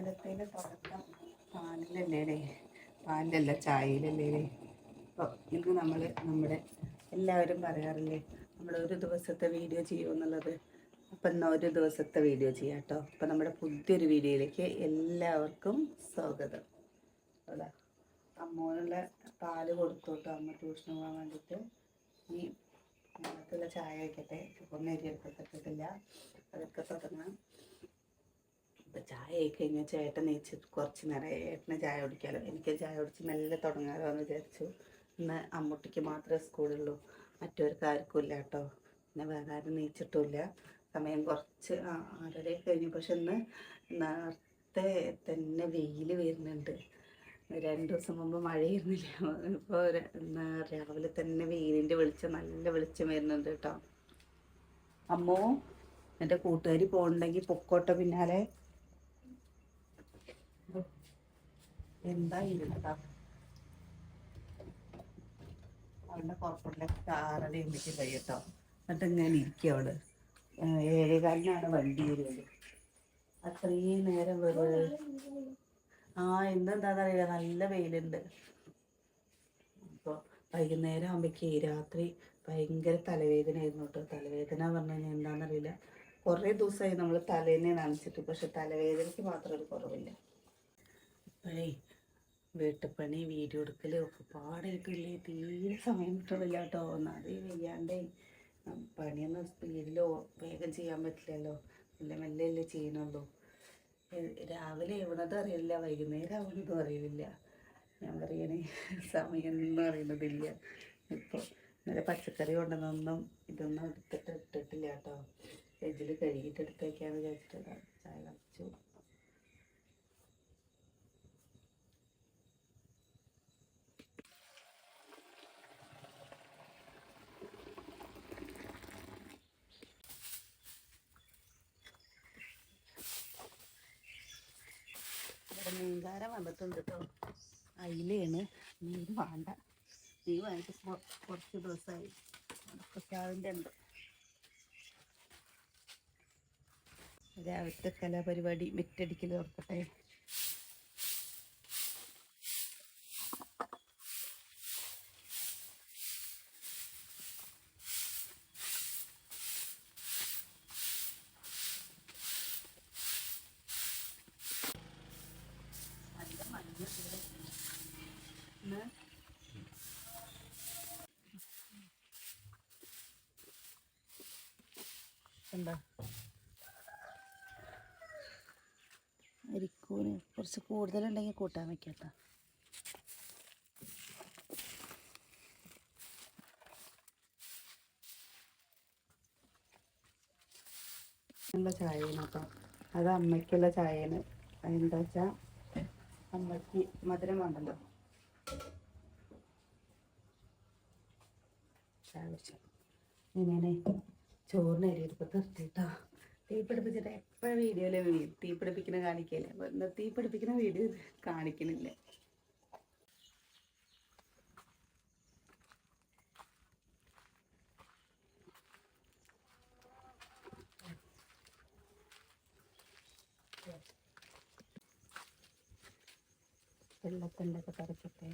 രാവിലത്തേന് തുടക്കം പാലിലല്ലേ പാലിലല്ല ചായയിലല്ലേ അപ്പോൾ ഇന്ന് നമ്മൾ നമ്മുടെ എല്ലാവരും പറയാറില്ലേ നമ്മൾ ഒരു ദിവസത്തെ വീഡിയോ ചെയ്യുമെന്നുള്ളത് അപ്പം എന്നാൽ ഒരു ദിവസത്തെ വീഡിയോ ചെയ്യാം കേട്ടോ അപ്പം നമ്മുടെ പുതിയൊരു വീഡിയോയിലേക്ക് എല്ലാവർക്കും സ്വാഗതം. അതാ അമ്മോനുള്ള പാൽ കൊടുത്തോട്ടോ അമ്മ ട്യൂഷന് പോകാൻ വേണ്ടിയിട്ട് ഈ അതിനകത്തുള്ള ചായ വയ്ക്കട്ടെ ഒന്നും നെരിയെടുക്കത്തില്ല അതൊക്കെ തുടങ്ങാം. ചായ ആയി കഴിഞ്ഞാൽ ചേട്ടൻ നെയ്ച്ച് കുറച്ച് നേരം ഏട്ടന് ചായ കുടിക്കാമല്ലോ എനിക്ക് ചായ കുടിച്ച് മെല്ലെ തുടങ്ങാലോ എന്ന് വിചാരിച്ചു. ഇന്ന് അമ്മൂട്ടിക്ക് മാത്രമേ സ്കൂളുള്ളൂ മറ്റവർക്ക് ആർക്കും ഇല്ല കേട്ടോ. പിന്നെ വേറെ ആരും നെയ്ച്ചിട്ടുമില്ല. സമയം കുറച്ച് ആറര കഴിഞ്ഞു. പക്ഷെ ഇന്ന് നേരത്തെ തന്നെ വെയിൽ വരുന്നുണ്ട്. രണ്ട് ദിവസം മുമ്പ് മഴയിരുന്നില്ല ഇപ്പോൾ രാവിലെ തന്നെ വെയിലിന്റെ വെളിച്ചം നല്ല വെളിച്ചം വരുന്നുണ്ട് കേട്ടോ. അമ്മോ എന്റെ കൂട്ടുകാരി പോകണ്ടെങ്കിൽ പൊക്കോട്ടെ പിന്നാലെ. എന്താ ഇരുന്നതാ അവളുടെ പുറപ്പെട്ടിലേക്ക് ആറര എനിക്ക് കഴിയട്ടോ എന്നിട്ട് ഇങ്ങനെ ഇരിക്കും ഏഹ് ഏഴേകാലിനാണ് വണ്ടി വരുന്നത്. അത്രയും നേരം വെറുതെ. ആ ഇന്നെന്താന്ന് അറിയില്ല നല്ല വെയിലുണ്ട്. അപ്പോൾ വൈകുന്നേരം ആകുമ്പോഴേക്ക് രാത്രി ഭയങ്കര തലവേദനയായിരുന്നു കേട്ടോ. തലവേദന പറഞ്ഞു കഴിഞ്ഞാൽ എന്താണെന്നറിയില്ല കുറേ ദിവസമായി നമ്മൾ തലേനെ നനച്ചിട്ട് പക്ഷെ തലവേദനയ്ക്ക് മാത്രം ഒരു കുറവില്ല. ഇപ്പോഴേ വീട്ടുപണി വീഡിയോ എടുക്കൽ ഒക്കെ പാടായിട്ടില്ലേ തീരെ സമയം കിട്ടണില്ല കേട്ടോ. ഒന്നാതെ വയ്യാണ്ടേ. പണിയൊന്നും സ്പീഡിലോ വേഗം ചെയ്യാൻ പറ്റില്ലല്ലോ. മെല്ലെ മെല്ലെ അല്ലേ ചെയ്യണുള്ളൂ രാവിലെ എവണതും അറിയില്ല വൈകുന്നേരം ആവണതും അറിയില്ല ഞാൻ പറയണേ സമയം ഒന്നും അറിയണതില്ല. ഇപ്പോൾ ഇന്നലെ പച്ചക്കറി കൊണ്ടുവന്നൊന്നും ഇതൊന്നും എടുത്തിട്ട് ഇട്ടിട്ടില്ല കേട്ടോ. ഫ്രിഡ്ജിൽ കഴുകിയിട്ട് എടുത്തേക്കാന്ന് വിചാരിച്ചിട്ട് ചായ കളിച്ചു മീൻകാരൻ വന്നിട്ടുണ്ട് കേട്ടോ അയിലാണ് മീൻ വേണ്ട. മീൻ വാങ്ങിട്ട് കുറച്ച് ദിവസമായി പ്രസാദിന്റെ ഉണ്ട്. രാവിലത്തെ കലാപരിപാടി മിറ്റടിക്കൽ തുറക്കട്ടെ നല്ല മഞ്ഞ ഇന്ന് എന്താ അരിക്കൂന് കുറച്ച് കൂടുതലുണ്ടെങ്കിൽ കൂട്ടാൻ വെക്കട്ടോ. ഉള്ള ചായയാണ് അത് അമ്മയ്ക്കുള്ള ചായയാണ് അതെന്താ വെച്ചാൽ അമ്മയ്ക്ക് മധുരം വേണ്ടല്ലോ. ചായ കുടിച്ചു? ഇങ്ങനെ ചോറിന് അരിയെടുപ്പ് നിർത്തിട്ടോ തീ പിടിപ്പിച്ചിട്ട് എപ്പോഴും വീഡിയോയിൽ തീ പിടിപ്പിക്കുന്ന കാണിക്കല്ലേ ഇന്ന് തീ പിടിപ്പിക്കുന്ന വീഡിയോ കാണിക്കണില്ല. വെള്ളത്തിന്റെ ഒക്കെ തിരക്കട്ടെ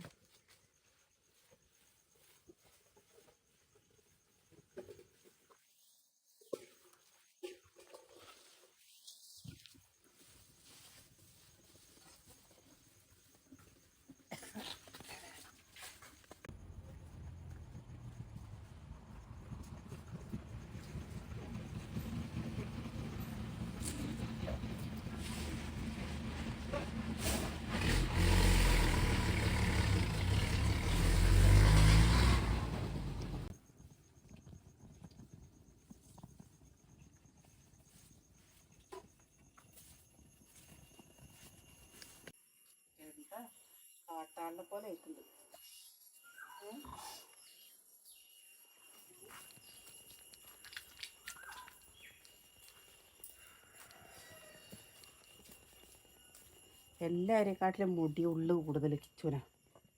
എന്താ കാട്ടാളിനെ പോലെ ആയിട്ടുണ്ട്? എല്ലാവരെക്കാട്ടിലും മുടി ഉള്ളു കൂടുതൽ കിച്ചുന.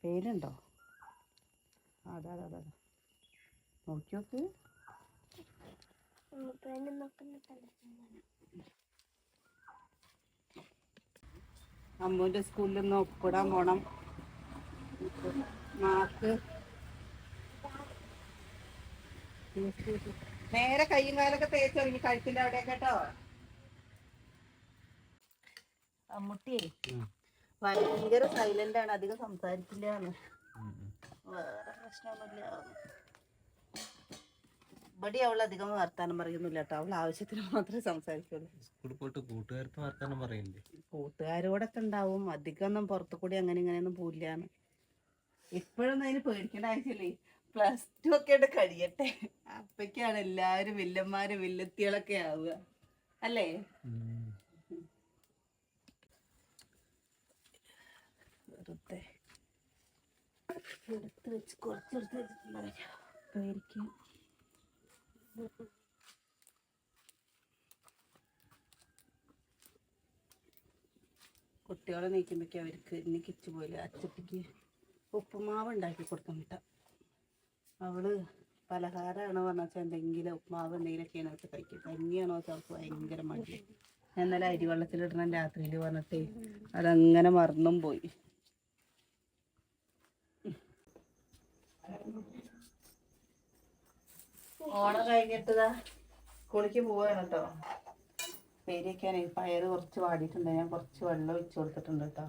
പേരുണ്ടോ അതാ അതാ അതാ നോക്കി നോക്ക് അമ്മുവിന്റെ സ്കൂളിൽ നിന്ന് ഒപ്പിടാൻ പോണം. മാർക്ക്. നേരെ കയ്യും കാലൊക്കെ തേച്ചോ ഇനി കഴുത്തിന്റെ അവിടെ കേട്ടോ. അമ്മുട്ടിയേ ഭയങ്കര സൈലന്റ് ആണ്. അധികം സംസാരിക്കില്ല വേറെ പ്രശ്നമൊന്നുമില്ല. ഇവിടെ അവൾ അധികം വർത്താനം പറയുന്നില്ല കേട്ടോ. അവൾ ആവശ്യത്തിന് മാത്രമേ സംസാരിക്കുള്ളൂ. സ്കൂളിൽ പോയിട്ട് കൂട്ടുകാർക്ക് വർത്താനം പറയില്ലേ കൂട്ടുകാരോടൊക്കെ ഉണ്ടാവും. അധികം ഒന്നും പുറത്തു കൂടി അങ്ങനെ ഇങ്ങനെയൊന്നും പോയില്ലാന്ന് ഇപ്പോഴൊന്നും അതിന് പേടിക്കേണ്ട ആവശ്യമില്ലേ. പ്ലസ് ടു ഒക്കെ ആയിട്ട് കഴിയട്ടെ. അപ്പൊക്കെയാണ് എല്ലാവരും വില്ലന്മാരും വില്ലത്തികളൊക്കെ ആവുക. അല്ലേ? വെറുതെ. എടുത്ത് വെച്ച് കുറച്ചെടുത്ത് വെച്ചിട്ടുണ്ടാവും പേടിക്കും. കുട്ടികളെ നീക്കുമ്പോഴേക്കും അവർക്ക് ഇനി കിച്ചു പോലെ അച്ചപ്പിക്ക് ഉപ്പുമാവ് ഉണ്ടാക്കി കൊടുക്കാൻ വിട്ട. അവൾ പലഹാരമാണോ പറഞ്ഞാൽ എന്തെങ്കിലും ഉപ്പുമാവ് എന്തെങ്കിലുമൊക്കെയാണ് വെച്ചാൽ കഴിക്കും കഞ്ഞിയാണോ അവൾക്ക് ഭയങ്കര മടി. എന്നാൽ അരിവെള്ളത്തിലിടണം രാത്രിയിൽ പറഞ്ഞിട്ടേ അതങ്ങനെ മറന്നും പോയി. ഓണം കഴിഞ്ഞിട്ടതാ കുളിക്ക് പോവാണ് കേട്ടോ പേരിയൊക്കെയാണ് പയറ് കുറച്ച് വാടിയിട്ടുണ്ട്. ഞാൻ കുറച്ച് വെള്ളം ഒഴിച്ചു കൊടുത്തിട്ടുണ്ട് കേട്ടോ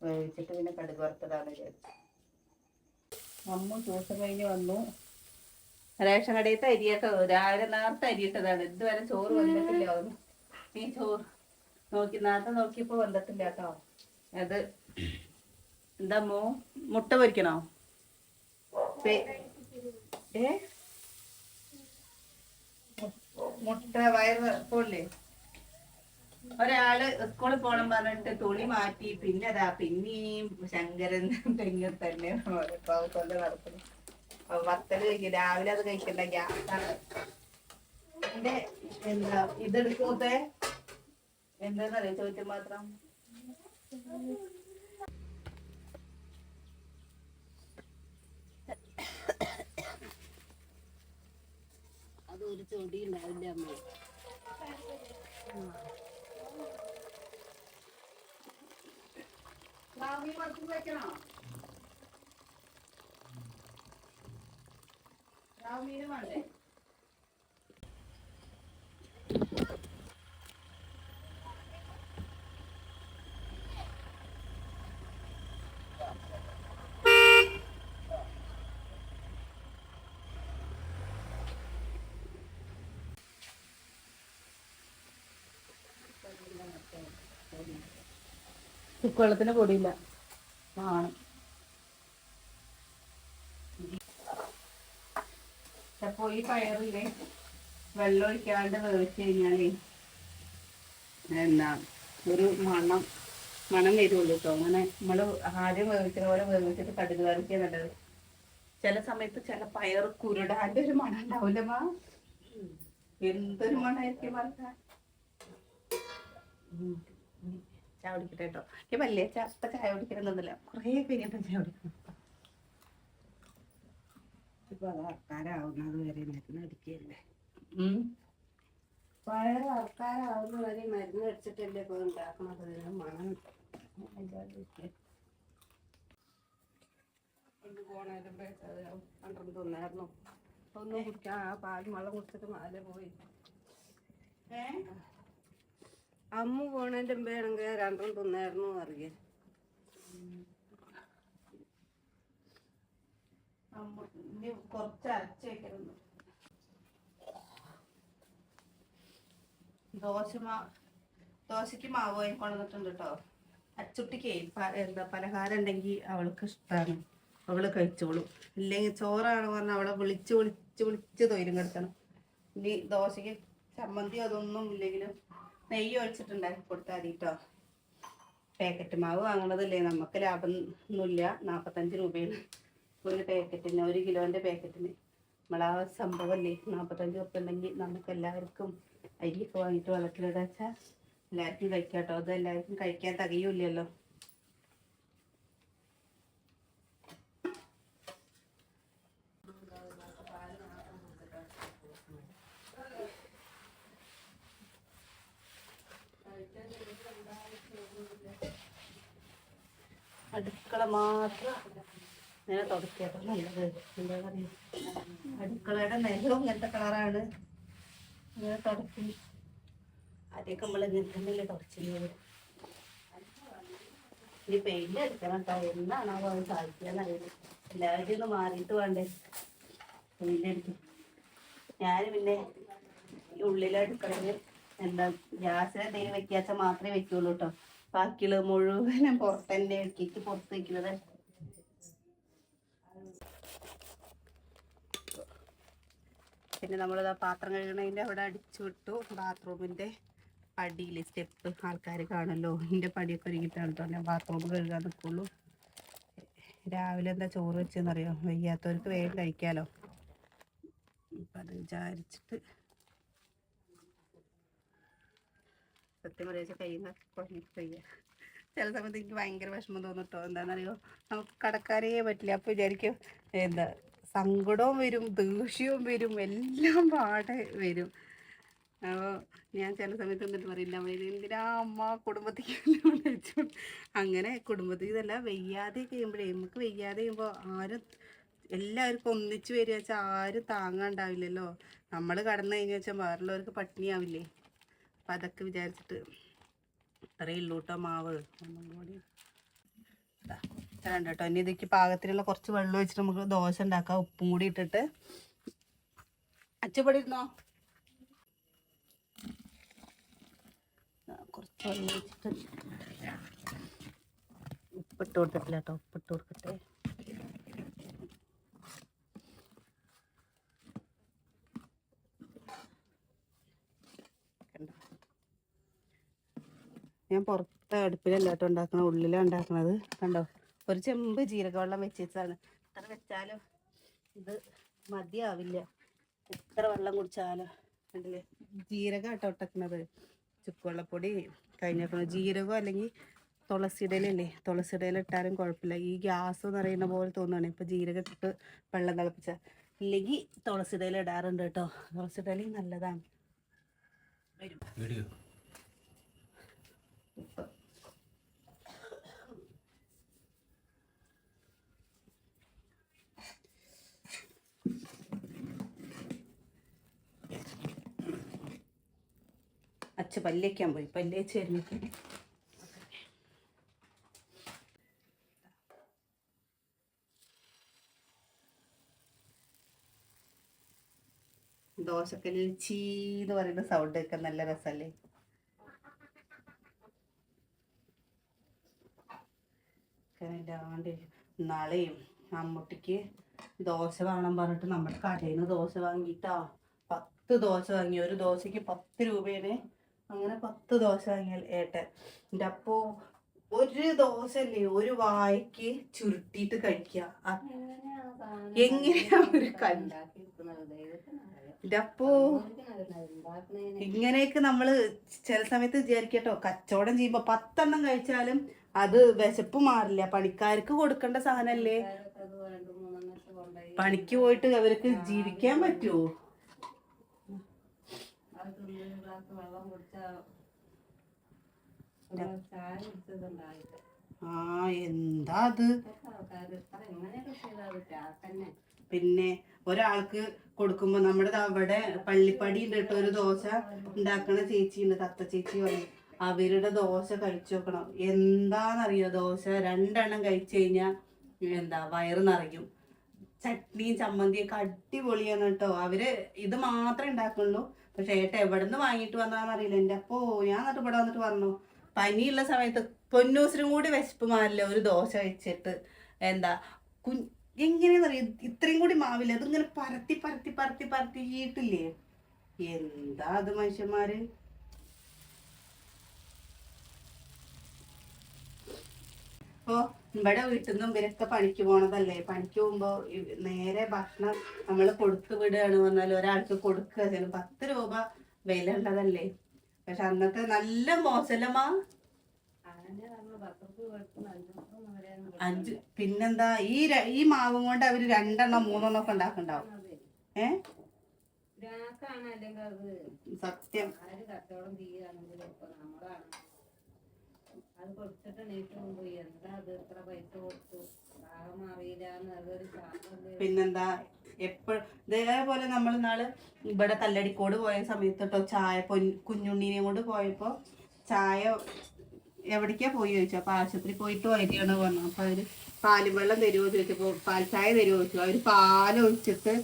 വേവിച്ചിട്ട് പിന്നെ കടുക് വറുത്തതാണ് വിചാരിച്ചു അമ്മ ദിവസം കഴിഞ്ഞ് വന്നു. റേഷൻ കടയിലത്തെ അരിയൊക്കെ രാവിലെ നേരത്തെ അരിയിട്ടതാണ് ഇതുവരെ ചോറ് വന്നിട്ടില്ല. ഈ ചോറ് നോക്കി നേരത്തെ നോക്കിയപ്പോ വന്നിട്ടില്ല കേട്ടോ അത് എന്താ മോ? മുട്ട പൊരിക്കണോ? ഏ? മുട്ട വയറ് പോലെ ഒരാൾ സ്കൂളിൽ പോണം പറഞ്ഞിട്ട് തുണി മാറ്റി പിന്നെ അതാ പിന്നെയും ശങ്കരൻ തെങ്ങ് തന്നെ കൊണ്ട് നടക്കുന്നു. വത്തൽ കഴിക്കും. രാവിലെ അത് കഴിക്കണ്ട ഗ്യാസാണ് എന്റെ എന്താ ഇതെടുക്കൂത്തെ എന്താന്നറിയോ ചോദ്യം മാത്രം? ഒരു ചൊടി ഉണ്ടാവില്ല അമ്മ. വെക്കണോ ചുക്കുവെള്ളത്തിന് പൊടിയില്ല. ആണ് അപ്പോ ഈ പയറിലെ വെള്ളം ഒഴിക്കാണ്ട് വേവിച്ച് കഴിഞ്ഞാലേ എന്താ ഒരു മണം മണം വരുള്ളൂ കേട്ടോ അങ്ങനെ നമ്മൾ ആദ്യം വേവിക്കുന്ന പോലെ വേവിച്ചിട്ട് കടുക് വരയ്ക്കാൻ നല്ലത്. ചില സമയത്ത് ചില പയർ കുരുടാണ്ട് ഒരു മണം ഉണ്ടാവില്ല മാ? എന്തൊരു മണമായിരിക്കും പറഞ്ഞ? ചായ കുടിക്കട്ടെ കേട്ടോ. എനിക്ക് വലിയ ചാത്ത ചായ കുടിക്കണമെന്നൊന്നുമില്ല കുറേ കഴിഞ്ഞിട്ട് ചായ കുടിക്കണം. ഇപ്പൊ അത് ആൾക്കാരാവുന്നത് വരെ മരുന്ന് അടിക്കല്ലേ? പയർ ആൾക്കാരാവുന്ന. വരെ മരുന്ന് അടിച്ചിട്ടല്ലേ ഇപ്പൊ ഉണ്ടാക്കണത്. മണം. കൊണ്ട് പോണേലും പേട്ടത് കണ്ടു തിന്നായിരുന്നു. ഒന്നും കുടിക്കാൻ ആ പാൽ വെള്ളം കുടിച്ചിട്ട് മാല പോയി. ഏ? അമ്മ പോണേന്റെ മുമ്പാണെങ്കിൽ രണ്ടും തിന്നായിരുന്നു അറിയേ. അമ്മ ഇനി കുറച്ച് ദോശ ദോശക്ക് മാവ് വാങ്ങി കൊണ്ടുവന്നിട്ടുണ്ട് കേട്ടോ. അച്ചുട്ടിക്ക് എന്താ പലഹാരം ഉണ്ടെങ്കിൽ അവൾക്ക് ഇഷ്ടമാണ് അവൾ കഴിച്ചോളും. ഇല്ലെങ്കിൽ ചോറാണ് പറഞ്ഞാൽ അവളെ വിളിച്ച് വിളിച്ച് വിളിച്ച് തൊയിലും കിടക്കണം ഇനി ദോശക്ക് ചമ്മന്തി അതൊന്നും ഇല്ലെങ്കിലും നെയ്യ് ഒഴിച്ചിട്ടുണ്ടാക്കി കൊടുത്താൽ മതി കേട്ടോ പാക്കറ്റ് മാവ് വാങ്ങണതല്ലേ? നമുക്ക് ലാഭം ഒന്നുമില്ല നാൽപ്പത്തഞ്ച് രൂപയാണ്. ഒരു പാക്കറ്റിന് ഒരു കിലോന്റെ പാക്കറ്റിന്. നമ്മളാ സംഭവമല്ലേ? നാൽപ്പത്തഞ്ച് ഉറുപ്പ്യ ഉണ്ടെങ്കിൽ നമുക്ക് എല്ലാവർക്കും അരിയൊക്കെ വാങ്ങിയിട്ട് വെള്ളത്തിലിടാ വെച്ചാൽ എല്ലാവർക്കും കഴിക്കാം കേട്ടോ. അത് എല്ലാവർക്കും കഴിക്കാൻ തികയൂല്ലല്ലോ. അടുക്കള മാത്രം ഇങ്ങനെ തുടക്കിയപ്പോൾ നല്ലത്. എന്താ പറയുക അടുക്കളയുടെ നിലവും ഇങ്ങനത്തെ കളറാണ്. ഇങ്ങനെ തുടക്കി. ആദ്യമൊക്കെ നമ്മൾ ഇങ്ങനെ തന്നെയല്ലേ തുടച്ചിരുന്നത്. ഇനി പെയിന്റ് എടുക്കണം കേട്ടോ എന്നാണോ അത് സാധിക്കാന്നറിയില്ല എല്ലാവരും ഒന്ന് മാറിയിട്ട് വേണ്ടേ? പെയിന്റ് അടിക്കും ഞാൻ പിന്നെ ഈ ഉള്ളിലെ അടുക്കളയിൽ എന്താ ഗ്യാസിന് എന്തെങ്കിലും വെക്കാച്ച മാത്രമേ വെക്കുള്ളൂ കേട്ടോ ബാക്കിയുള്ളത് മുഴുവനും പുറത്ത് തന്നെ ഇറക്കിയിട്ട് പുറത്ത് വെക്കുന്നത്. പിന്നെ നമ്മൾ പാത്രം കഴുകണതിന്റെ അവിടെ അടിച്ചു വിട്ടു. ബാത്റൂമിന്റെ പടിയിൽ സ്റ്റെപ്പ് ആൾക്കാർ കാണുമല്ലോ. എന്റെ പടിയൊക്കെ ഒരുങ്ങിയിട്ടാണ് കേട്ടോ ഞാൻ ബാത്റൂം കഴുകാൻ നിൽക്കുള്ളൂ രാവിലെ എന്താ ചോറ് വെച്ചെന്നറിയോ? വയ്യാത്തവർക്ക് വേഗം കഴിക്കാമല്ലോ അപ്പം അത് വിചാരിച്ചിട്ട് സത്യം പറയാ കയ്യിൽ നിന്ന് കുഴഞ്ഞിട്ട് ചില സമയത്ത് എനിക്ക് ഭയങ്കര വിഷമം തോന്നും കേട്ടോ എന്താണെന്നറിയോ നമുക്ക് കടക്കാരേ പറ്റില്ല. അപ്പോൾ വിചാരിക്കും എന്താ സങ്കടവും വരും ദേഷ്യവും വരും എല്ലാം പാടെ വരും. അപ്പോൾ ഞാൻ ചില സമയത്ത് എന്നിട്ട് ഇത് എന്തിനാ അമ്മ കുടുംബത്തേക്ക് വിളിച്ചു? അങ്ങനെ കുടുംബത്തിൽ ഇതല്ല വെയ്യാതെ കഴിയുമ്പോഴേ നമുക്ക് വെയ്യാതെ കഴിയുമ്പോൾ ആരും എല്ലാവർക്കും ഒന്നിച്ച് വരിക വെച്ചാൽ ആരും താങ്ങാണ്ടാവില്ലല്ലോ. നമ്മൾ കടന്നു കഴിഞ്ഞാൽ വെച്ചാൽ വേറുള്ളവർക്ക് പട്ടിണിയാവില്ലേ? അപ്പം അതൊക്കെ വിചാരിച്ചിട്ട് ഇത്രയേ ഉള്ളൂ കേട്ടോ മാവ്. ഒന്നും കൂടി ഇത്രയുണ്ട് കേട്ടോ. ഇനി ഇതിക്ക് പാകത്തിലുള്ള കുറച്ച് വെള്ളം വെച്ചിട്ട് നമുക്ക് ദോശ ഉണ്ടാക്കാം. ഉപ്പും കൂടി ഇട്ടിട്ട്. അച്ചപ്പടി ഇരുന്നോ കുറച്ച് വെള്ളം ഒഴിച്ചിട്ട് ഉപ്പിട്ട് കൊടുത്തിട്ടില്ല കേട്ടോ. ഉപ്പിട്ട് കൊടുക്കട്ടെ. ഞാൻ പുറത്ത് അടുപ്പിലല്ല കേട്ടോ ഉണ്ടാക്കണത് ഉള്ളിലാണ് ഉണ്ടാക്കണത്. കണ്ടോ? ഒരു ചെമ്പ് ജീരകവെള്ളം വെച്ചിട്ടാണ്. എത്ര വെച്ചാലും ഇത് മതിയാവില്ല. എത്ര വെള്ളം കുടിച്ചാലും കണ്ടില്ലേ? ജീരകം കേട്ടോ ചുക്കുവെള്ളപ്പൊടി കഴിഞ്ഞേക്കണം ജീരകം അല്ലെങ്കിൽ തുളസിടയിലല്ലേ ഇല ഇട്ടാലും കുഴപ്പമില്ല. ഈ ഗ്യാസ് എന്ന് പറയുന്ന പോലെ തോന്നുകയാണ് ഇപ്പം ജീരകം ഇട്ടിട്ട് വെള്ളം തിളപ്പിച്ച. ഇല്ലെങ്കിൽ തുളസിയുടെ ഇല ഇടാറുണ്ട് കേട്ടോ തുളസിടയിൽ നല്ലതാണ്. വരും. അച്ഛ പല്ലേക്കാൻ പോയി. പല്ലേച്ച് വരുന്നു ദോശക്കല്ലിൽ ചീന്ന് പറയുന്ന സൗണ്ട് ഒക്കെ നല്ല രസമല്ലേ? ഇല്ലാണ്ട് നാളെയും അമ്മൂട്ടിക്ക് ദോശ വേണം പറഞ്ഞിട്ട് നമ്മുടെ കടയിൽ നിന്ന് ദോശ വാങ്ങിയിട്ടാ. പത്ത് ദോശ വാങ്ങി. ഒരു ദോശയ്ക്ക് പത്ത് രൂപയാണ് അങ്ങനെ പത്ത് ദോശ വാങ്ങിയാൽ ഏട്ടൻ. എന്റെ അപ്പോ ഒരു ദോശ അല്ലേ ഒരു വായ്ക്ക് ചുരുട്ടിയിട്ട് കഴിക്കുക എങ്ങനെയാ ഒരു കല്ല് ഇതപ്പോ ഇങ്ങനെയൊക്കെ നമ്മൾ ചില സമയത്ത് വിചാരിക്കട്ടോ കച്ചവടം ചെയ്യുമ്പോ പത്തെണ്ണം കഴിച്ചാലും അത് വിശപ്പ് മാറില്ല. പണിക്കാർക്ക് കൊടുക്കേണ്ട സാധനല്ലേ? പണിക്ക് പോയിട്ട് അവർക്ക് ജീവിക്കാൻ പറ്റുമോ ആ എന്താ അത്? പിന്നെ ഒരാൾക്ക് കൊടുക്കുമ്പോ നമ്മുടെ അവിടെ പള്ളിപ്പടി ഉണ്ട് കേട്ടോ. ഒരു ദോശ ഉണ്ടാക്കണ ചേച്ചി ഉണ്ട് തത്ത ചേച്ചി പറയും അവരുടെ ദോശ കഴിച്ചു നോക്കണം. എന്താണെന്നറിയോ ദോശ? രണ്ടെണ്ണം കഴിച്ചു കഴിഞ്ഞാൽ എന്താ വയറ് നിറയും. ചട്നിയും ചമ്മന്തിയും ഒക്കെ അടിപൊളിയാണ് കേട്ടോ. അവർ ഇത് മാത്രമേ ഉണ്ടാക്കുള്ളൂ. പക്ഷെ ഏട്ട എവിടെ നിന്ന് വാങ്ങിയിട്ട് വന്നാന്നറിയില്ല എന്റെ അപ്പോ ഞാൻ എന്നിട്ട് ഇവിടെ വന്നിട്ട് പറഞ്ഞു പനിയുള്ള സമയത്ത് പൊന്നൂസിനും കൂടി വിശപ്പ് മാറില്ല ഒരു ദോശ കഴിച്ചിട്ട്. എന്താ കു എങ്ങനെയാണെന്നറിയാം ഇത്രയും കൂടി മാവില്ല? അതിങ്ങനെ പരത്തി പരത്തി പരത്തി പരത്തിയിട്ടില്ലേ? എന്താ അത് മനുഷ്യന്മാര്? ഇപ്പോ ഇവിടെ വീട്ടിൽ നിന്നും ഇവരൊക്കെ പണിക്ക് പോണതല്ലേ? പണിക്ക് പോകുമ്പോ നേരെ ഭക്ഷണം നമ്മൾ കൊടുത്തു വിടുകയാണ് പറഞ്ഞാൽ ഒരാൾക്ക് കൊടുക്കുക ചെയ്യണം പത്ത് രൂപ വില ഉള്ളതല്ലേ പക്ഷെ അന്നത്തെ നല്ല മോശലമാ അഞ്ച് പിന്നെന്താ? ഈ ഈ മാവും കൊണ്ട് അവർ രണ്ടെണ്ണം മൂന്നെണ്ണം ഒക്കെ ഉണ്ടാക്കുന്നുണ്ടാവും ഏ? സത്യം. അത് കൊടുത്തിട്ട് എണീറ്റ് പോയി. എന്താ അത് ഇത്ര പൈസ കൊടുത്തു? പിന്നെന്താ? എപ്പോഴും ഇതേപോലെ നമ്മൾ നാൾ ഇവിടെ കല്ലടിക്കോട് പോയ സമയത്ത് കേട്ടോ ചായ കുഞ്ഞുണ്ണീനെ കൊണ്ട് പോയപ്പോൾ ചായ എവിടേക്കാ പോയി ചോദിച്ചു. അപ്പോൾ ആശുപത്രി പോയിട്ട് വരികയാണ് പറഞ്ഞു അപ്പോൾ അവർ പാലും വെള്ളം തരുമോ ചോദിച്ചപ്പോൾ പാൽ ചായ തരുമോ ചോദിച്ചു. അവർ പാൽ ഒഴിച്ചിട്ട്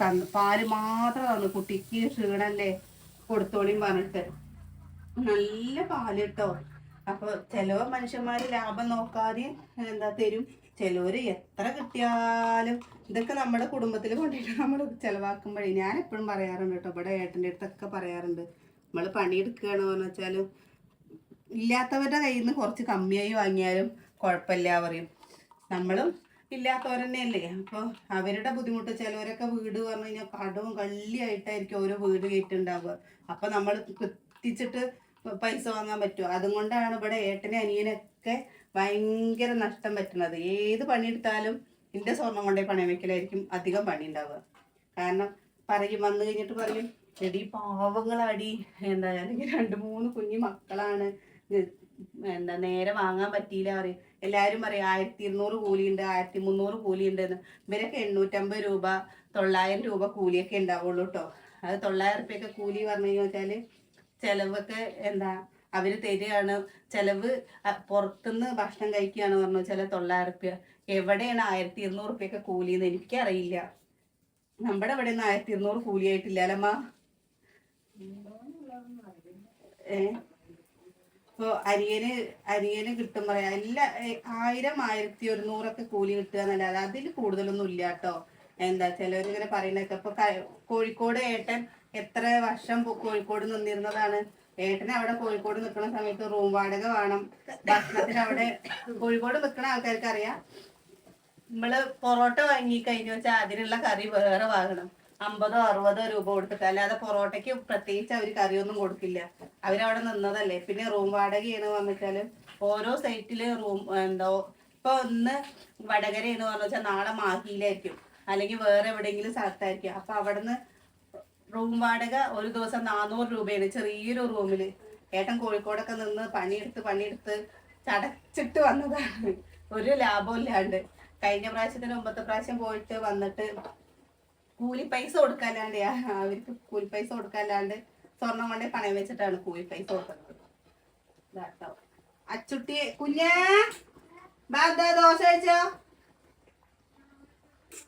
തന്നു. പാൽ മാത്രം തന്നു. കുട്ടിക്ക് ക്ഷീണല്ലേ കൊടുത്തോളിയും പറഞ്ഞിട്ട്. നല്ല പാൽ കേട്ടോ. അപ്പൊ ചില മനുഷ്യന്മാര് ലാഭം നോക്കാതെ എന്താ തരും. ചിലവര് എത്ര കിട്ടിയാലും ഇതൊക്കെ നമ്മുടെ കുടുംബത്തിൽ കൊണ്ടിട്ട് നമ്മൾ ചിലവാക്കുമ്പോഴേ ഞാൻ എപ്പോഴും പറയാറുണ്ട് കേട്ടോ ഇവിടെ ഏട്ടന്റെ അടുത്തൊക്കെ പറയാറുണ്ട്. നമ്മൾ പണിയെടുക്കുകയാണ് എന്ന് വെച്ചാലും ഇല്ലാത്തവരുടെ കയ്യിൽ നിന്ന് കുറച്ച് കമ്മിയായി വാങ്ങിയാലും കുഴപ്പമില്ല പറയും. നമ്മളും ഇല്ലാത്തവരെന്നെയല്ലേ അപ്പോൾ അവരുടെ ബുദ്ധിമുട്ട് ചിലവരൊക്കെ വീട് പറഞ്ഞു കഴിഞ്ഞാൽ കടവും കള്ളിയായിട്ടായിരിക്കും ഓരോ വീട് കയറ്റുണ്ടാവുക. അപ്പോൾ നമ്മൾ കത്തിച്ചിട്ട് പൈസ വാങ്ങാൻ പറ്റുമോ അതുകൊണ്ടാണ് ഇവിടെ ഏട്ടനെ അനിയനൊക്കെ ഭയങ്കര നഷ്ടം പറ്റുന്നത്. ഏത് പണിയെടുത്താലും എന്റെ സ്വർണം കൊണ്ടേ പണയം വെക്കലായിരിക്കും അധികം പണി ഉണ്ടാവുക കാരണം പറയും വന്നു കഴിഞ്ഞിട്ട് പറയും എടി പാവങ്ങളാടി. എന്താ അല്ലെങ്കിൽ രണ്ട് മൂന്ന് കുഞ്ഞു മക്കളാണ്. എന്താ നേരെ വാങ്ങാൻ പറ്റിയില്ല പറയും. എല്ലാവരും പറയും ആയിരത്തി ഇരുന്നൂറ് കൂലിയുണ്ട് ആയിരത്തി മുന്നൂറ് കൂലിയുണ്ട് എന്ന്. ഇവരൊക്കെ എണ്ണൂറ്റമ്പത് രൂപ തൊള്ളായിരം രൂപ കൂലിയൊക്കെ ഉണ്ടാവുള്ളൂ കേട്ടോ അത് തൊള്ളായിരം റുപ്യൊക്കെ കൂലി പറഞ്ഞു കഴിഞ്ഞാൽ ചിലവൊക്കെ എന്താ അവർ തരികയാണ് ചിലവ് പുറത്തുനിന്ന് ഭക്ഷണം കഴിക്കുകയാണ് പറഞ്ഞു ചില തൊള്ളായിരം റുപ്യ എവിടെയാണ് ആയിരത്തി ഇരുന്നൂറ് റുപ്യൊക്കെ കൂലി എന്ന് എനിക്കറിയില്ല. നമ്മുടെ ഇവിടെ നിന്ന് ആയിരത്തി ഇരുന്നൂറ് കൂലിയായിട്ടില്ല അല്ലമ്മ ഏ? ഇപ്പൊ അരിയന് അരിയന് കിട്ടും പറയാ. എല്ലാ ആയിരം ആയിരത്തി ഒരുന്നൂറൊക്കെ കൂലി കിട്ടുക എന്നല്ലാതെ അതിൽ കൂടുതലൊന്നും ഇല്ല കേട്ടോ എന്താ ചിലവരിങ്ങനെ പറയുന്നൊക്കെ ഇപ്പൊ കോഴിക്കോട് ഏട്ടൻ എത്ര വർഷം കോഴിക്കോട് നിന്നിരുന്നതാണ്? ഏട്ടന് അവിടെ കോഴിക്കോട് നിൽക്കുന്ന സമയത്ത് റൂം വാടക വേണം. ഭക്ഷണത്തിന് അവിടെ കോഴിക്കോട് നിൽക്കുന്ന ആൾക്കാർക്ക് അറിയാം നമ്മൾ പൊറോട്ട വാങ്ങി കഴിഞ്ഞു വെച്ചാൽ അതിനുള്ള കറി വേറെ വാങ്ങണം. അമ്പതോ അറുപതോ രൂപ കൊടുത്തിട്ട്. അല്ലാതെ പൊറോട്ടയ്ക്ക് പ്രത്യേകിച്ച് അവർ കറിയൊന്നും കൊടുക്കില്ല. അവരവിടെ നിന്നതല്ലേ. പിന്നെ റൂം വാടക വാടകയാണ് വന്നിട്ടാൽ ഓരോ സൈറ്റിൽ റൂം എന്തോ ഇപ്പൊ ഒന്ന് വടകരയെന്ന് പറഞ്ഞു വെച്ചാൽ നാളെ മാഹിയിലായിരിക്കും. അല്ലെങ്കിൽ വേറെ എവിടെയെങ്കിലും സ്ഥലത്തായിരിക്കും. അപ്പൊ അവിടുന്ന് റൂം വാടക ഒരു ദിവസം നാനൂറ് രൂപയാണ് ചെറിയൊരു റൂമിൽ ഏട്ടൻ കോഴിക്കോടൊക്കെ നിന്ന് പണിയെടുത്ത് പണിയെടുത്ത് ചടച്ചിട്ട് വന്നതാണ് ഒരു ലാഭം ഇല്ലാണ്ട്. കഴിഞ്ഞ പ്രാവശ്യത്തിന് മുമ്പത്തെ പ്രാവശ്യം പോയിട്ട് വന്നിട്ട് കൂലി പൈസ കൊടുക്കാല്ലാണ്ട് ആ- അവർക്ക് കൂലി പൈസ കൊടുക്കാല്ലാണ്ട് സ്വർണം കൊണ്ടേ പണയം വെച്ചിട്ടാണ് കൂലി പൈസ കൊടുക്കുന്നത്. അച്ചുട്ടി കുഞ്ഞേ ബാ ദാ ദോശ വെച്ചോ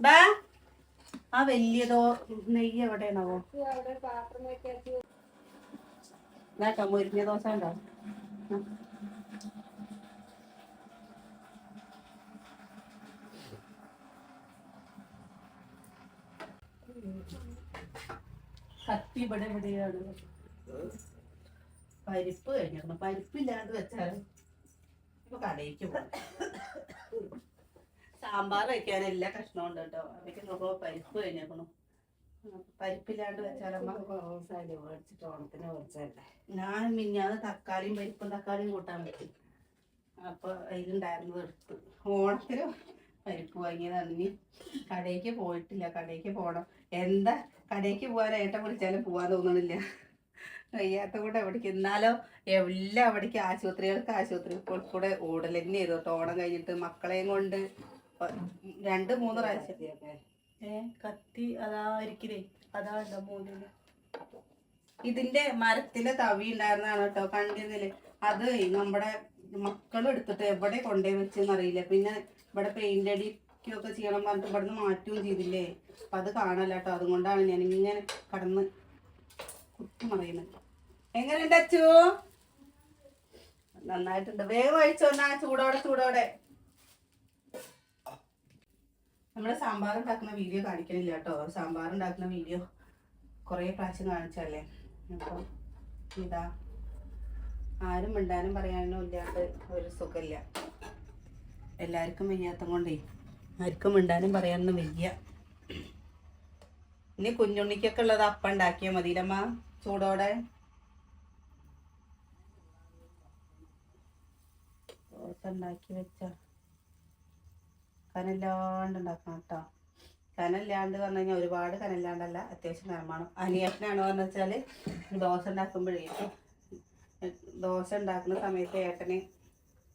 ബാ. ആ വലിയതോ നെയ്യ് എവിടെയാണാവോ? ഇതാട്ടോ മുരിഞ്ഞ ദോശ ഉണ്ടോ. കത്തി ഇവിടെ എവിടെയാണ് പരിപ്പ് കഴിഞ്ഞിരുന്നു പരിപ്പില്ലാണ്ട് വെച്ചാൽ ഇപ്പൊ കടയിലേക്ക് പോകും സാമ്പാർ വെക്കാൻ എല്ലാ കഷ്ണവും ഉണ്ട് കേട്ടോ. അവയ്ക്ക് നോക്കുമ്പോ പരിപ്പ് കഴിഞ്ഞേക്കണു. പരിപ്പില്ലാണ്ട് വെച്ചാലമ്മ മേടിച്ചിട്ട് ഓണത്തിന് മേടിച്ചല്ലേ ഞാൻ മിഞ്ഞാന്ന് തക്കാളിയും പരിപ്പും തക്കാളിയും കൂട്ടാൻ പറ്റി. അപ്പൊ അതിലുണ്ടായിരുന്നു എടുത്തു ഓണത്തിന് പരിപ്പ് വാങ്ങിയതാണ്. ഇനി കടയ്ക്ക് പോയിട്ടില്ല. കടയ്ക്ക് പോണം. എന്താ കടയ്ക്ക് പോകാൻ ഏട്ടൻ വിളിച്ചാലും പോവാൻ തോന്നണില്ല. വയ്യാത്ത കൂടെ എവിടേക്ക് എന്നാലോ എല്ലാം അവിടേക്ക് ആശുപത്രികൾക്ക് ആശുപത്രി കൂടെ ഓടൽ തന്നെ ചെയ്തു കേട്ടോ. ഓണം കഴിഞ്ഞിട്ട് മക്കളെയും കൊണ്ട് രണ്ട് മൂന്ന് പ്രാവശ്യം ഏ കത്തി അതാ ഇരിക്കലേ അതാ ഉണ്ടോ മൂന്നിൽ. ഇതിന്റെ മരത്തിലെ തവി ഉണ്ടായിരുന്നതാണ് കേട്ടോ കണ്ടിരുന്നില്ലേ? അത് നമ്മുടെ മക്കൾ എടുത്തിട്ട് എവിടെ കൊണ്ടുപോയി വെച്ചെന്ന് അറിയില്ല. പിന്നെ ഇവിടെ പെയിന്റ് അടിക്കൊക്കെ ചെയ്യണം പറഞ്ഞിട്ട് ഇവിടുന്ന് മാറ്റുകയും ചെയ്തില്ലേ? അപ്പൊ അത് കാണല്ല കേട്ടോ. അതുകൊണ്ടാണ് ഞാൻ ഇങ്ങനെ കടന്ന് കുത്തി മറിയുന്നത്. എങ്ങനെയുണ്ട് അച്ചു? നന്നായിട്ടുണ്ട്. വേഗം കഴിച്ചോന്നാ ചൂടോടെ ചൂടോടെ. നമ്മൾ സാമ്പാർ ഉണ്ടാക്കുന്ന വീഡിയോ കാണിക്കണില്ല കേട്ടോ. സാമ്പാർ ഉണ്ടാക്കുന്ന വീഡിയോ കുറേ പ്രാവശ്യം കാണിച്ചല്ലേ അപ്പം ഇതാ. ആരും മിണ്ടാനും പറയാനും ഇല്ലാണ്ട് ഒരു സുഖമില്ല. എല്ലാവർക്കും വയ്യാത്ത കൊണ്ടേ ആർക്കും മിണ്ടാനും പറയാനൊന്നും വയ്യ. ഇനി കുഞ്ഞുണ്ണിക്കൊക്കെ ഉള്ളത് അപ്പം ഉണ്ടാക്കിയാൽ മതിയില്ലമ്മ ചൂടോടെ. ഉണ്ടാക്കി വെച്ച. കനല്ലാണ്ട് ഉണ്ടാക്കണം കേട്ടോ. കനല്ലാണ്ട് പറഞ്ഞു കഴിഞ്ഞാൽ ഒരുപാട് കനല്ലാണ്ടല്ല അത്യാവശ്യം നിർമ്മാണം അനിയേട്ടനാണോ എന്ന് വെച്ചാൽ ദോശ ഉണ്ടാക്കുമ്പോഴേ ദോശ ഉണ്ടാക്കുന്ന സമയത്ത് ഏട്ടന്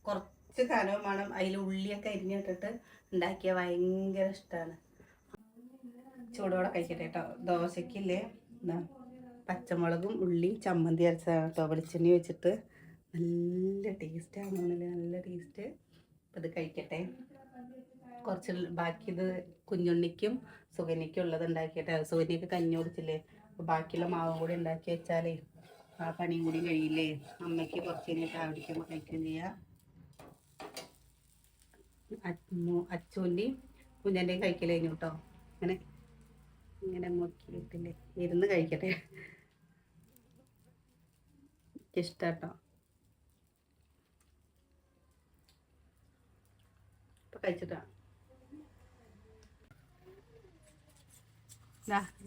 കുറച്ച് കനവും വേണം. അതിൽ ഉള്ളിയൊക്കെ അരിഞ്ഞിട്ടിട്ട് ഉണ്ടാക്കിയ ഭയങ്കര ഇഷ്ടമാണ് ചൂടോടെ കഴിക്കട്ടെ കേട്ടോ. ദോശക്കില്ലേ എന്താ പച്ചമുളകും ഉള്ളിയും ചമ്മന്തി അരച്ചതാണ് കേട്ടോ. വെളിച്ചെണ്ണി വെച്ചിട്ട് നല്ല ടേസ്റ്റ് ആണെന്നുണ്ടെങ്കിൽ നല്ല ടേസ്റ്റ് അപ്പം ഇത് കഴിക്കട്ടെ. കുറച്ച് ബാക്കിയത് കുഞ്ഞുണ്ണിക്കും സുഗനിക്കും ഉള്ളത് ഉണ്ടാക്കിയിട്ട് സുഗനിയൊക്കെ കഞ്ഞി കൊടുത്തില്ലേ? അപ്പോൾ ബാക്കിയുള്ള മാവും കൂടി ഉണ്ടാക്കി വെച്ചാലേ ആ പണിയും കൂടി കഴിയില്ലേ? അമ്മയ്ക്ക് കുറച്ച് കഴിഞ്ഞിട്ട് ആവിടിക്കുമ്പോൾ കഴിക്കുകയും ചെയ്യാം. അച്ചുവിന്റെയും കുഞ്ഞന്റെയും കഴിക്കൽ കഴിഞ്ഞു കേട്ടോ അങ്ങനെ ഇങ്ങനെ നോക്കിയിട്ടില്ലേ ഇരുന്ന് കഴിക്കട്ടെ. ഇഷ്ടാട്ടോ. ഇപ്പൊ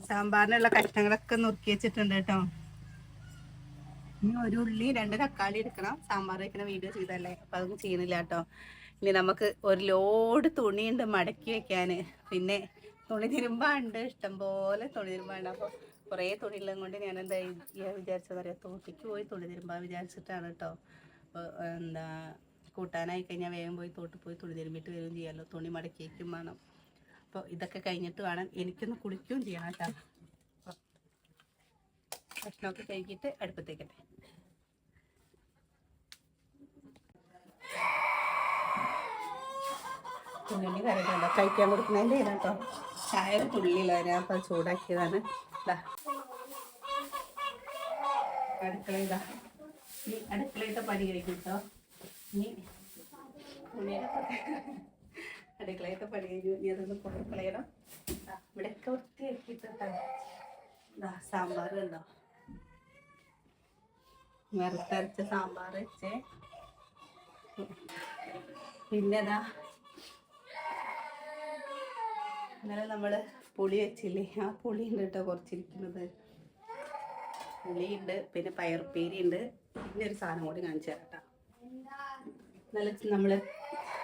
സാമ്പാറിനുള്ള കഷ്ണങ്ങളൊക്കെ നുറുക്കി വെച്ചിട്ടുണ്ട് കേട്ടോ. ഇനി ഒരു ഉള്ളി രണ്ട് തക്കാളി എടുക്കണം. സാമ്പാർ വെക്കുന്ന വീഡിയോ ചെയ്തല്ലേ അപ്പൊ അതൊന്നും ചെയ്യുന്നില്ല കേട്ടോ. ഇനി നമുക്ക് ഒരു ലോഡ് തുണിയുണ്ട് മടക്കി വെക്കാന്. പിന്നെ തുണി തിരുമ്പാണ്ട്. ഇഷ്ടംപോലെ തുണി തിരുമ്പാണ്ട്. അപ്പോൾ കുറേ തുണികളും കൊണ്ട് ഞാൻ എന്താ ചെയ്യാ വിചാരിച്ചത് അറിയാം? തോട്ടിക്ക് പോയി തുണി തിരുമ്പാൻ വിചാരിച്ചിട്ടാണ് കേട്ടോ. എന്താ കൂട്ടാനായി കഴിഞ്ഞാൽ വേഗം പോയി തോട്ടിൽ പോയി തുണി തിരുമ്പിട്ട് വരികയും ചെയ്യാമല്ലോ തുണി മടക്കി വയ്ക്കും വേണം. അപ്പോൾ ഇതൊക്കെ കഴിഞ്ഞിട്ട് വേണം എനിക്കൊന്ന് കുളിക്കുകയും ചെയ്യണം കേട്ടോ. ഭക്ഷണമൊക്കെ കഴിക്കിയിട്ട് അടുപ്പത്തേക്കട്ടെ. തുള്ളി കറിയുണ്ടോ കഴിക്കാൻ കൊടുക്കുന്നതിന്റെ കേട്ടോ. ചായ തുള്ളിയില്ല. ഞാൻ അപ്പം ചൂടാക്കിയതാണ്. ഇതാ അടുക്കള ഇതാ. ഈ പണി കഴിക്കും കേട്ടോ. ഇനി തുണിയൊക്കെ അടുക്കളയിലത്തെ പണി കഴിഞ്ഞു ഇനി അതൊന്ന് പുറത്ത് കളയണം. ഇവിടെയൊക്കെ വൃത്തിയാക്കിയിട്ട് സാമ്പാർ ഉണ്ടോ വറുത്തരച്ച സാമ്പാർ വെച്ചേ. പിന്നെതാ ഇന്നലെ നമ്മൾ പുളി വെച്ചില്ലേ? ആ പുളി ഉണ്ട് കേട്ടോ കുറച്ചിരിക്കുന്നത്. പുളിയുണ്ട് പിന്നെ പയർപ്പേരി ഉണ്ട് പിന്നെ ഒരു സാധനം കൂടി കാണിച്ചു തരാം നല്ല നമ്മൾ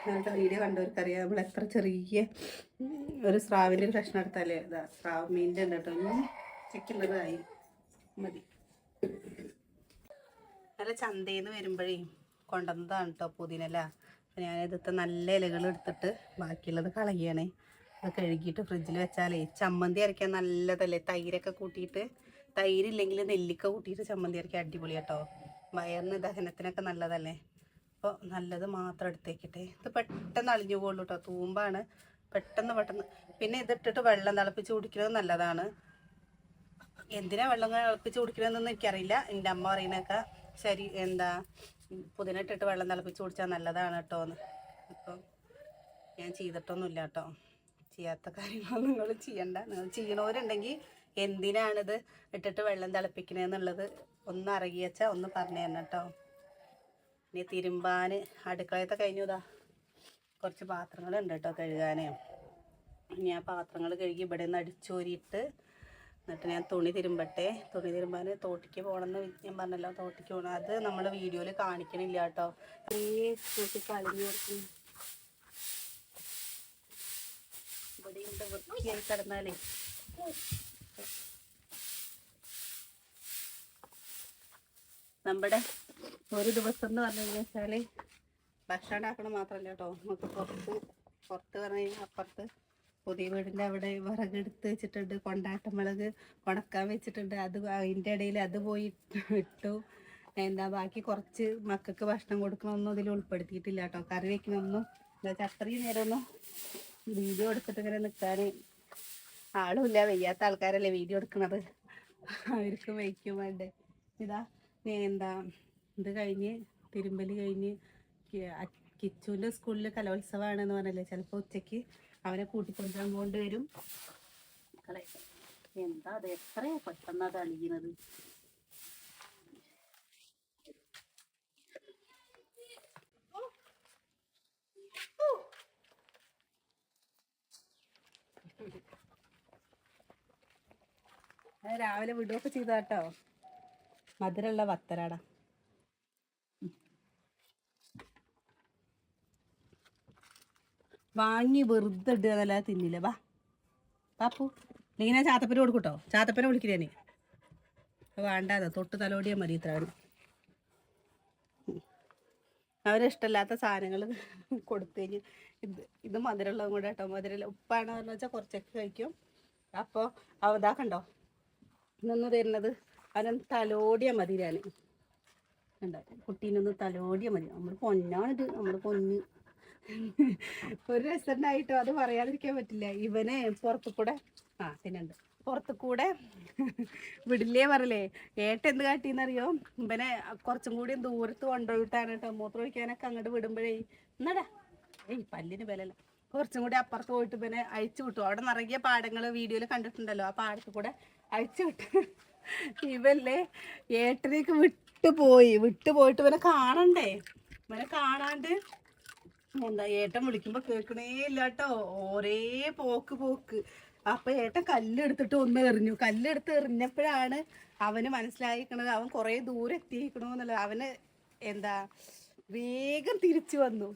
ഇന്നലത്തെ വീഡിയോ കണ്ടവർക്കറിയാം. നമ്മൾ എത്ര ചെറിയ ഒരു സ്രാവിന്റെ ഒരു കഷ്ണം എടുത്താലേ ഇതാ സ്രാവ് മീനിന്റെ ഉണ്ട് കേട്ടോ. ഇനി ചെക്കുന്നതായി മതി. നല്ല ചന്തയിൽ നിന്ന് വരുമ്പോഴേ കൊണ്ടുവന്നതാണ് കേട്ടോ പുതിനല. അപ്പം ഞാനിതിത്തെ നല്ല ഇലകൾ എടുത്തിട്ട് ബാക്കിയുള്ളത് കളയുകയാണേ അത് കഴുകിയിട്ട് ഫ്രിഡ്ജിൽ വെച്ചാലേ ചമ്മന്തി അരയ്ക്കാൻ നല്ലതല്ലേ? തൈരൊക്കെ കൂട്ടിയിട്ട് തൈരില്ലെങ്കിൽ നെല്ലിക്ക കൂട്ടിയിട്ട് ചമ്മന്തി അരയ്ക്കാൻ അടിപൊളി കേട്ടോ വയറിന് ദഹനത്തിനൊക്കെ നല്ലതല്ലേ? അപ്പോൾ നല്ലത് മാത്രം എടുത്തേക്കിട്ടെ. ഇത് പെട്ടെന്ന് അളിഞ്ഞു പോകുള്ളൂ കേട്ടോ തൂമ്പാണ്. പെട്ടെന്ന് പെട്ടെന്ന്. പിന്നെ ഇതിട്ടിട്ട് വെള്ളം തിളപ്പിച്ച് കുടിക്കുന്നത് നല്ലതാണ്. എന്തിനാ വെള്ളം തിളപ്പിച്ച് കുടിക്കണമെന്നൊന്നും എനിക്കറിയില്ല. എന്റെ അമ്മ പറയുന്നൊക്കെ ശരി എന്താ പുതിന ഇട്ടിട്ട് വെള്ളം തിളപ്പിച്ച് കുടിച്ചാൽ നല്ലതാണ് കേട്ടോ എന്ന്. അപ്പം ഞാൻ ചെയ്തിട്ടൊന്നുമില്ല കേട്ടോ. ചെയ്യാത്ത കാര്യങ്ങളൊന്നും നിങ്ങൾ ചെയ്യണ്ട. നിങ്ങൾ ചെയ്യണവരുണ്ടെങ്കിൽ എന്തിനാണിത് ഇട്ടിട്ട് വെള്ളം തിളപ്പിക്കണേന്നുള്ളത് ഒന്ന് അറിയിച്ചാൽ ഒന്ന് പറഞ്ഞു തരണം കേട്ടോ. ഇനി തിരുമ്പാൻ അടുക്കളയത്തെ കഴിഞ്ഞുതാ കുറച്ച് പാത്രങ്ങളുണ്ട് കേട്ടോ കഴുകാനേ ഇനി ആ പാത്രങ്ങൾ കഴുകി ഇവിടെ നിന്ന് അടിച്ചോരിയിട്ട് എന്നിട്ട് ഞാൻ തുണി തിരുമ്പട്ടെ. തുണി തിരുമ്പാൻ തോട്ടിക്ക് പോകണമെന്ന് ഞാൻ പറഞ്ഞല്ലോ തോട്ടിക്ക് പോകണം. അത് നമ്മൾ വീഡിയോയിൽ കാണിക്കണില്ല കേട്ടോ. കിടന്നാലേ. നമ്മുടെ ഒരു ദിവസം എന്ന് പറഞ്ഞു കഴിഞ്ഞാൽ ഭക്ഷണം ഉണ്ടാക്കണം മാത്രമല്ല കേട്ടോ. നമുക്ക് പുറത്ത് പുറത്ത് പറഞ്ഞു അപ്പുറത്ത് പുതിയ വീടിന്റെ അവിടെ വിറകെടുത്ത് വെച്ചിട്ടുണ്ട് കൊണ്ടാട്ടമുളക് ഉണക്കാൻ വെച്ചിട്ടുണ്ട്. അത് അതിന്റെ ഇടയിൽ അത് പോയി ഇട്ടു. എന്താ ബാക്കി കുറച്ച് മക്കൾക്ക് ഭക്ഷണം കൊടുക്കണമൊന്നും ഇതിൽ ഉൾപ്പെടുത്തിയിട്ടില്ല കേട്ടോ. കറി വെക്കണമൊന്നും. എന്താ വെച്ചാൽ അത്രയും നേരമൊന്നും വീഡിയോ എടുത്തിട്ട് ഇങ്ങനെ നിൽക്കാൻ ആളുമില്ല. വയ്യാത്ത ആൾക്കാരല്ലേ വീഡിയോ എടുക്കുന്നത് അവർക്ക് വയ്ക്കും വേണ്ടേ. ഇതാ എന്താ ഇത് കഴിഞ്ഞ് തിരുമ്പൽ കഴിഞ്ഞ് കിച്ചുവിന്റെ സ്കൂളിൽ കലോത്സവമാണെന്ന് പറഞ്ഞല്ലേ ചിലപ്പോൾ ഉച്ചയ്ക്ക് അവനെ കൂട്ടിക്കൊണ്ടുവരാൻ പോകേണ്ടി വരും. എന്താ അത്? എത്രയാ പെട്ടെന്നാ അത് അത് രാവിലെ വിടുകയൊക്കെ ചെയ്താട്ടോ. മധുരമുള്ള വത്തരാടാ. വാങ്ങി വെറുതെ ഇടുക എന്നല്ലാതെ തിന്നില്ല. വാ. പാപ്പു അല്ലെങ്കിൽ ഞാൻ ചാത്തപ്പന കൊടുക്കൂട്ടോ. ചാത്തപ്പനെ വിളിക്കില്ല ഞാൻ വേണ്ടാതെ തൊട്ട് തലോടിയാൽ മതി ഇത്ര. അവരിഷ്ടമില്ലാത്ത സാധനങ്ങൾ കൊടുത്തു കഴിഞ്ഞ് ഇത് ഇത് മധുരമുള്ളതും കൂടെ കേട്ടോ. മധുരമില്ല ഉപ്പാണ് എന്ന് വെച്ചാൽ കുറച്ചൊക്കെ കഴിക്കും. അപ്പോൾ അവതാക്കണ്ടോ കണ്ടോ? ഇന്നൊന്ന് തരുന്നത് അവനൊന്ന് തലോടിയാൽ മതി ഞാൻ കണ്ടോ? കുട്ടീനൊന്ന് തലോടിയാൽ മതി. നമ്മൾ പൊന്നാണിത്. നമ്മൾ പൊന്ന്. ഒരു രസമുണ്ടായിട്ടോ അത് പറയാതിരിക്കാൻ പറ്റില്ല. ഇവനെ പുറത്തു കൂടെ ആ പിന്നുണ്ട് പുറത്തു കൂടെ വിടില്ലേ പറയലേ ഏട്ട എന്ത് കാട്ടിന്നറിയോ? ഇവനെ കുറച്ചും കൂടി ദൂരത്ത് കൊണ്ടുപോയിട്ടാണ് കേട്ടോ മൂത്രം ഒഴിക്കാനൊക്കെ അങ്ങോട്ട് വിടുമ്പോഴേ എന്നടാ ഏയ് പല്ലിന് ബലല്ല. കുറച്ചും കൂടി അപ്പുറത്ത് പോയിട്ട് ഇവനെ അഴിച്ചു വിട്ടു. അവിടെ നിറയെ പാടങ്ങൾ വീഡിയോയിൽ കണ്ടിട്ടുണ്ടല്ലോ. ആ പാടത്ത് കൂടെ അഴിച്ചു വിട്ടു. ഇവല്ലേ ഏട്ടനേക്ക് വിട്ടുപോയി. വിട്ടുപോയിട്ട് വിട്ടു പോയിട്ട് ഇവനെ കാണണ്ടേ? ഇവനെ കാണാണ്ട് എന്താ ഏട്ടൻ വിളിക്കുമ്പോ കേൾക്കണേ ഇല്ലാട്ടോ ഒരേ പോക്ക് പോക്ക്. അപ്പൊ ഏട്ടൻ കല്ലെടുത്തിട്ട് ഒന്ന് എറിഞ്ഞു. കല്ലെടുത്ത് എറിഞ്ഞപ്പോഴാണ് അവന് മനസ്സിലായിക്കണത് അവൻ കുറേ ദൂരെ എത്തിയിരിക്കണമെന്നുള്ളത് അവന് എന്താ വേഗം തിരിച്ചു വന്നു.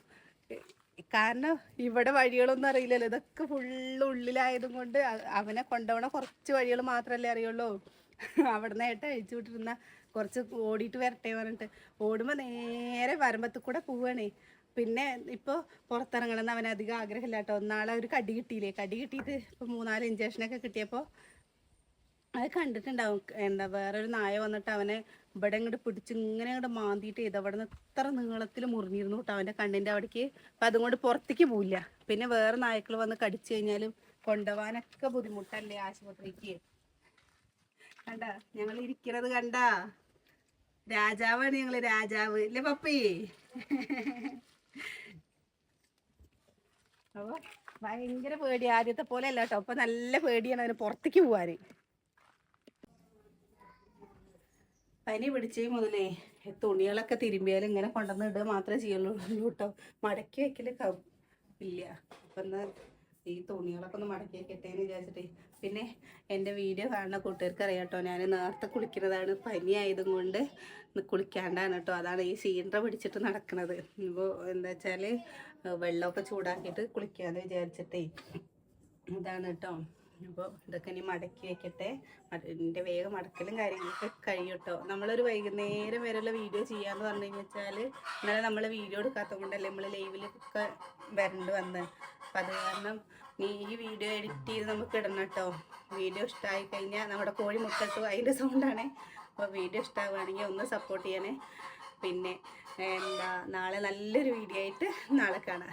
കാരണം ഇവിടെ വഴികളൊന്നും അറിയില്ലല്ലോ. ഇതൊക്കെ ഫുള്ള് ഉള്ളിലായതും കൊണ്ട് അവനെ കൊണ്ടുപോണ കുറച്ച് വഴികൾ മാത്രമല്ലേ അറിയുള്ളൂ. അവിടെ ഏട്ടൻ അഴിച്ചു വിട്ടിരുന്ന കുറച്ച് ഓടിയിട്ട് വരട്ടെ പറഞ്ഞിട്ട് ഓടുമ്പോൾ നേരെ വരമ്പത്ത് കൂടെ പോവുകയാണേ പിന്നെ ഇപ്പോൾ പുറത്തിറങ്ങണമെന്ന് അവൻ അധികം ആഗ്രഹമില്ല കേട്ടോ ഒന്നാളെ ഒരു കടി കിട്ടിയില്ലേ? കടി കിട്ടിയിട്ട് ഇപ്പോൾ മൂന്നാൽ ഇഞ്ചക്ഷനൊക്കെ കിട്ടിയപ്പോൾ അത് കണ്ടിട്ടുണ്ടാവും. എന്താ വേറൊരു നായ വന്നിട്ട് അവനെ ഇവിടെ ഇങ്ങോട്ട് പിടിച്ച് ഇങ്ങനെ ഇങ്ങോട്ട് മാന്തിയിട്ട് ചെയ്ത് അവിടെ നിന്ന് ഇത്ര നീളത്തിൽ മുറിഞ്ഞിരുന്നു കേട്ടോ അവന്റെ കണ്ണിന്റെ അവിടേക്ക്. അപ്പം അതുകൊണ്ട് പുറത്തേക്ക് പോവില്ല. പിന്നെ വേറെ നായ്ക്കൾ വന്ന് കടിച്ചു കഴിഞ്ഞാലും കൊണ്ടുപോകാനൊക്കെ ബുദ്ധിമുട്ടല്ലേ ആശുപത്രിക്ക്. കണ്ട? ഞങ്ങൾ ഇരിക്കുന്നത് കണ്ട? രാജാവാണ് ഞങ്ങൾ രാജാവ്. ഇല്ലേ പപ്പി? അപ്പൊ ഭയങ്കര പേടി ആദ്യത്തെ പോലെ അല്ല കേട്ടോ. അപ്പൊ നല്ല പേടിയാണ് അതിന് പുറത്തേക്ക് പോവാന്. പനി പിടിച്ചേ മുതലേ തുണികളൊക്കെ തിരുമ്പിയാലും ഇങ്ങനെ കൊണ്ടുവന്ന് ഇടുക മാത്രമേ ചെയ്യുള്ളൂ. കേട്ടോ മടക്കി വെക്കൽ ഇല്ല. അപ്പൊ ഈ തുണികളൊക്കെ ഒന്ന് മടക്കി വെക്കട്ടെ എന്ന് വിചാരിച്ചിട്ടേ. പിന്നെ എന്റെ വീഡിയോ കാണുന്ന കൂട്ടുകാർക്ക് അറിയാം കേട്ടോ. ഞാൻ നേരത്തെ കുളിക്കുന്നതാണ് പനി ആയതും കൊണ്ട് കുളിക്കാണ്ടാണ് കേട്ടോ. അതാണ് ഈ സീൻഡ്ര പിടിച്ചിട്ട് നടക്കുന്നത്. ഇപ്പോൾ എന്താ വെച്ചാൽ വെള്ളമൊക്കെ ചൂടാക്കിയിട്ട് കുളിക്കാമെന്ന് വിചാരിച്ചിട്ടേ ഇതാണ് കേട്ടോ. അപ്പോൾ ഇതൊക്കെ ഇനി മടക്കി വെക്കട്ടെ. അതിന്റെ വേഗം മടക്കലും കാര്യങ്ങളൊക്കെ കഴിയും കേട്ടോ. നമ്മളൊരു വൈകുന്നേരം വരെയുള്ള വീഡിയോ ചെയ്യാന്ന് പറഞ്ഞു വെച്ചാൽ ഇന്നലെ നമ്മൾ വീഡിയോ എടുക്കാത്തത് കൊണ്ടല്ലേ നമ്മൾ ലൈവിലൊക്കെ വരേണ്ടി വന്ന്. അപ്പം അത് കാരണം നീ ഈ വീഡിയോ എഡിറ്റ് ചെയ്ത് നമുക്ക് ഇടണം കേട്ടോ വീഡിയോ ഇഷ്ടമായി കഴിഞ്ഞാൽ നമ്മുടെ കോഴി മുട്ടട്ടു അതിന്റെ സൗണ്ടാണ് അപ്പോൾ വീഡിയോ ഇഷ്ടമാവുകയാണെങ്കിൽ ഒന്ന് സപ്പോർട്ട് ചെയ്യണേ. പിന്നെ എന്താ നാളെ നല്ലൊരു വീഡിയോ ആയിട്ട് നാളെ കാണാം.